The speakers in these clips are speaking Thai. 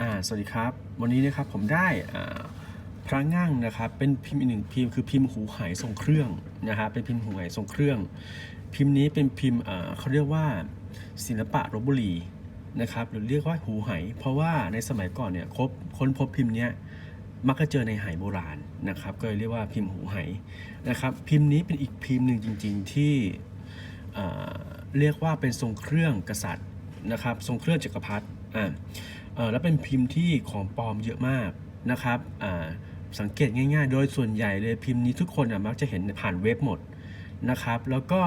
อ่าสวัสดีครับ วันนี้นะครับผมได้อ่าพระง่างนะครับเป็นพิมพ์อีกหนึ่งพิมพ์คือพิมพ์หูหายทรงเครื่องนะฮะเป็นพิมพ์หูหายทรงเครื่อง พิมพ์นี้เป็นพิมพ์อ่าเขาเรียกว่าศิลปะลบบุรีนะครับหรือเรียกว่าหูไหเพราะว่าในสมัยก่อนเนี่ยคบค้นพบพิมพ์เนี้ยมักจะเจอในไหโบราณนะครับ ก็เลยเรียกว่าพิมพ์หูไหนะครับ พิมพ์นี้เป็นอีกพิมพ์หนึ่งจริง ๆ ที่เรียกว่าเป็นทรงเครื่องกษัตริย์นะครับ ทรงเครื่องจักรพรรดิอ่า แล้วเป็นพิมพ์ที่ของปลอมเยอะมากนะครับสังเกตง่ายๆ โดยส่วนใหญ่เลยพิมพ์นี้ทุกคนมักจะเห็นผ่านเว็บหมดนะครับ แล้วก็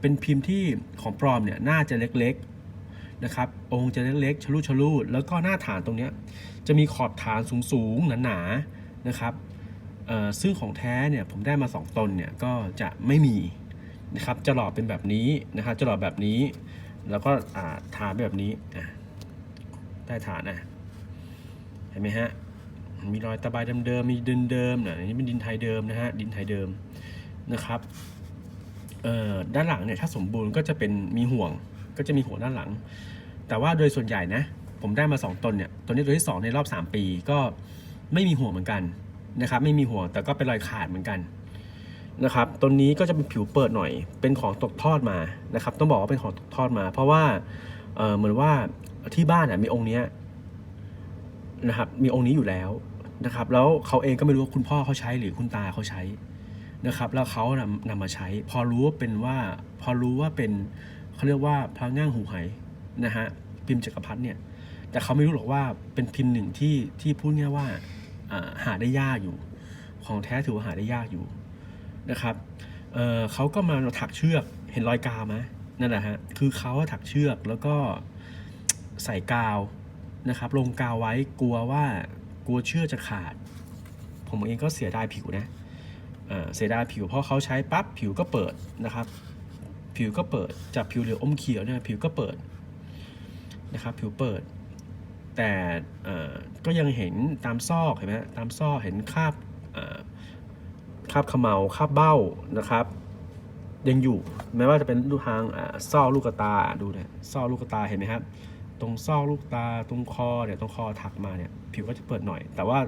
เป็นพิมพ์ที่ของปลอมเนี่ยน่าจะเล็กๆนะครับ องค์จะเล็กๆชลูดชลูดแล้วก็หน้าฐานตรงนี้จะมีขอบฐานสูงๆหนาๆนะครับซึ่งของแท้เนี่ยผมได้มาสองตนเนี่ยก็จะไม่มีนะครับจะหล่อเป็นแบบนี้นะครับจะหล่อแบบนี้ แล้วก็อ่าฐานแบบนี้ ใต้ฐานอะเห็นไหมฮะมีรอยตะไบเดิมๆมีดินเดิมๆนะอันนี้เป็นดินไทยเดิมนะฮะดินไทยเดิมนะครับเอ่อด้านหลังเนี่ยถ้าสมบูรณ์ก็จะเป็นมีห่วงก็จะมีห่วด้านหลัง แต่ว่าโดยส่วนใหญ่นะผมได้มา 2ตนเนี่ยตัวนี้ตัวที่ 2 ในรอบ 3 ปีก็ไม่มีห่วเหมือนกันนะครับไม่มีห่วแต่ก็เป็นรอยขาดเหมือนกันนะครับตัวนี้ก็จะเป็นผิวเปิดหน่อยเป็นของตกทอดมานะครับต้องบอกว่าเป็นของตกทอดมา เพราะว่าเออเหมือนว่า ที่บ้านอะมีองค์เนี้ยนะครับ มีองค์นี้อยู่แล้วนะครับ แล้วเขาเองก็ไม่รู้ว่าคุณพ่อเขาใช้หรือคุณตาเขาใช้นะครับ แล้วเขานำนำมาใช้ พอรู้ว่าเป็นว่า พอรู้ว่าเป็นเขาเรียกว่าพระง่างหูไหนะฮะพิมพ์จักรพรรดิเนี่ย แต่เขาไม่รู้หรอกว่าเป็นพิมพ์หนึ่งที่ที่พูดง่ายว่าหาได้ยากอยู่ ของแท้ถือว่าหาได้ยากอยู่นะครับเเขาก็มาถักเชือกเห็นรอยกาวไหมนั่นแหละฮะคือเขาถักเชือกแล้วก็ ใส่กาวนะครับลงกาวไว้กลัวว่ากลัวเชื่อจะขาด ผมเองก็เสียดายผิวนะเอ่อเสียดายผิวเพราะเขาใช้ปั๊บผิวก็เปิดนะครับ ผิวก็เปิดจากผิวเหลืองอมเขียวเนี่ยผิวก็เปิดนะครับผิวเปิด แต่ก็ยังเห็นตามซอกเห็นไหมตามซอกเห็นคราบเอ่อคาบเขมเหลาคราบเบ้านะครับ ยังอยู่แม้ว่าจะเป็นรูทางซอกลูกตาดูเนี่ยซอกลูกตาเห็นไหมครับ ตรงซอกลูกตาตรงคอเนี่ยตรงคอถักมาเนี่ยผิวก็จะเปิดหน่อย แต่ว่า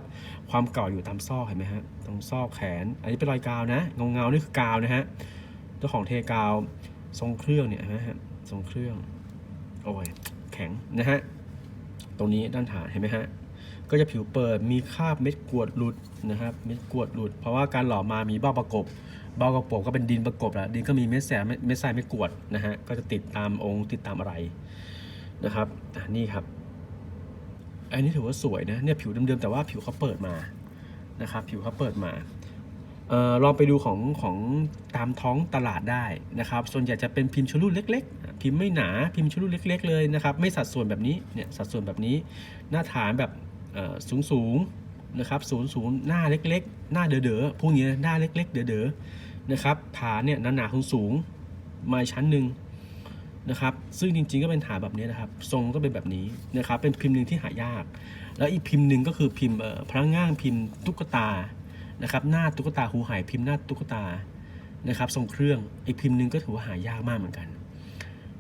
ความเก่าอยู่ตามซอกเห็นไหมฮะตรงซอกแขน อันนี้เป็นรอยกาวนะเงาเงานี่คือกาวนะฮะเจ้าของเทกาวทรงเครื่องเนี่ยนไหมฮะทรงเครื่องโอ้ยแข็งนะฮะตรงนี้ด้านฐานเห็นไหมฮะก็จะผิวเปิดมีคราบเม็ดกรวดหลุดนะครับเม็ดกรวดหลุด เพราะว่าการหล่อมามีเบ้าประกบเบ้าประกบก็เป็นดินประกบแหละดินก็มีเม็ดแสบเม็ดเม็ดทรายเม็ดกรวดนะฮะก็จะติดตามองค์ติดตามอะไร นะครับอะนี่ครับ อันนี้ถือว่าสวยนะเนี่ยผิวเดิมๆแต่ว่าผิวเขาเปิดมานะครับ ผิวเขาเปิดมาเออลองไปดูของของตามท้องตลาดได้นะครับ ส่วนใหญ่จะเป็นพิมพ์ชลูดเล็ก ๆ พิมพ์ไม่หนาพิมพ์ชลูดเล็ก ๆ เลยนะครับ ไม่สัดส่วนแบบนี้เนี่ยสัดส่วนแบบนี้ หน้าฐานแบบสูงสูงๆนะครับศูนย์ศูนย์หน้าเล็ก ๆ หน้าเด๋อๆพวกนี้หน้าเล็ก ๆ เด๋อๆนะครับฐานเนี่ยหนาๆสูงๆมาอีกชั้นหนึ่ง นะครับ ซึ่งจริงๆก็เป็นฐานแบบนี้นะครับ ทรงก็เป็นแบบนี้นะครับ เป็นพิมพ์หนึ่งที่หายาก แล้วอีกพิมพ์หนึ่งก็คือพิมพ์พระง่างพิมพ์ตุ๊กตานะครับ หน้าตุ๊กตาหูหายพิมพ์หน้าตุ๊กตานะครับ ทรงเครื่องอีกพิมพ์หนึ่งก็ถือว่าหายากมากเหมือนกัน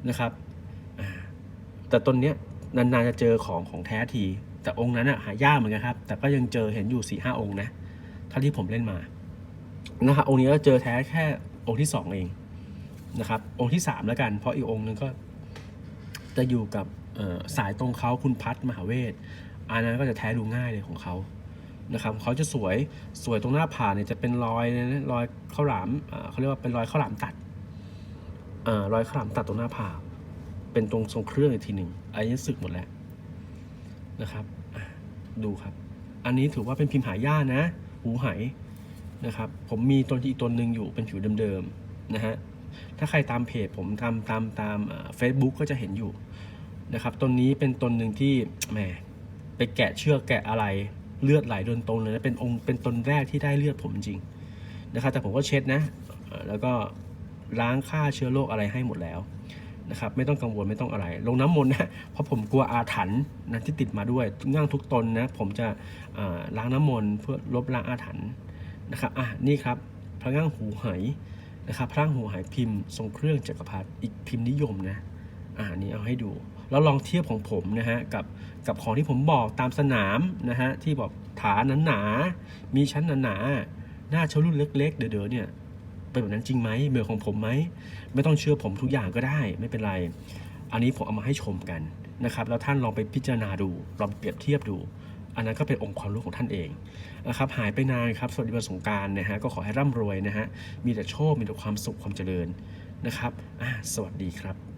นะครับ แต่ต้นเนี้ยนานๆจะเจอของของแท้ที แต่องค์นั้นอะหายากเหมือนกันครับ แต่ก็ยังเจอเห็นอยู่4ี่ห้าองค์นะเท่าที่ผมเล่นมานะครับองค์นี้ก็เจอแท้แค่องค์ที่สองเอง นะครับ องค์ที่สามแล้วกัน เพราะอีกองค์นึงก็จะอยู่กับสายตรงเขาคุณพัฒมหาเวทอันนั้นก็จะแท้ดูง่ายเลยของเขานะครับเขาจะสวยสวยตรงหน้าผากเนี่ยจะเป็นรอยรอยข้าวหลามเขาเรียกว่าเป็นรอยข้าวหลามตัดอรอยข้าวหลามตัดตรงหน้าผากเป็นตรงทรงเครื่องอีกทีหนึ่งอันนี้สึกหมดแล้วนะครับดูครับ อันนี้ถือว่าเป็นพิมพ์หายากนะ หูไหนะครับ ผมมีตัวอีกตัวหนึ่งอยู่เป็นผิวเดิมๆนะฮะ ถ้าใครตามเพจผมตามตามตามเฟซบุ๊กก็จะเห็นอยู่นะครับตัวนี้เป็นต้นหนึ่งที่แหมไปแกะเชือกแกะอะไรเลือดไหลโดนตรงเลยนะเป็นองค์เป็นต้นแรกที่ได้เลือดผมจริงนะครับแต่ผมก็เช็ดนะ แล้วก็ล้างฆ่าเชื้อโรคอะไรให้หมดแล้วนะครับไม่ต้องกังวลไม่ต้องอะไร ลงน้ำมนต์นะเพราะผมกลัวอาถรรพ์นะที่ติดมาด้วยง่างทุกตนนะผมจะล้างน้ำมนต์เพื่อลบล้างอาถรรพ์นะครับอะนี่ครับพระง่างหูไห นะครับพระง่างหูไหพิมพ์ทรงเครื่องจักรพรรดิอีกพิมพ์นิยมนะอ่านี่เอาให้ดู แล้วลองเทียบของผมนะฮะกับกับของที่ผมบอกตามสนามนะฮะที่บอกฐานหนาๆมีชั้นหนาๆหน้าชะลุ่นเล็ก ๆ เด๋อๆเนี่ยเป็นแบบนั้นจริงไหมเหมือนของผมไหมไม่ต้องเชื่อผมทุกอย่างก็ได้ไม่เป็นไร อันนี้ผมเอามาให้ชมกันนะครับแล้วท่านลองไปพิจารณาดูลองเปรียบเทียบดู อันนั้นก็เป็นองค์ความรู้ของท่านเองนะครับหายไปนานครับสวัสดีวันสงกรารนะฮะก็ขอให้ร่ำรวยนะฮะมีแต่โชคมีแต่ความสุขความเจริญนะครับสวัสดีครับ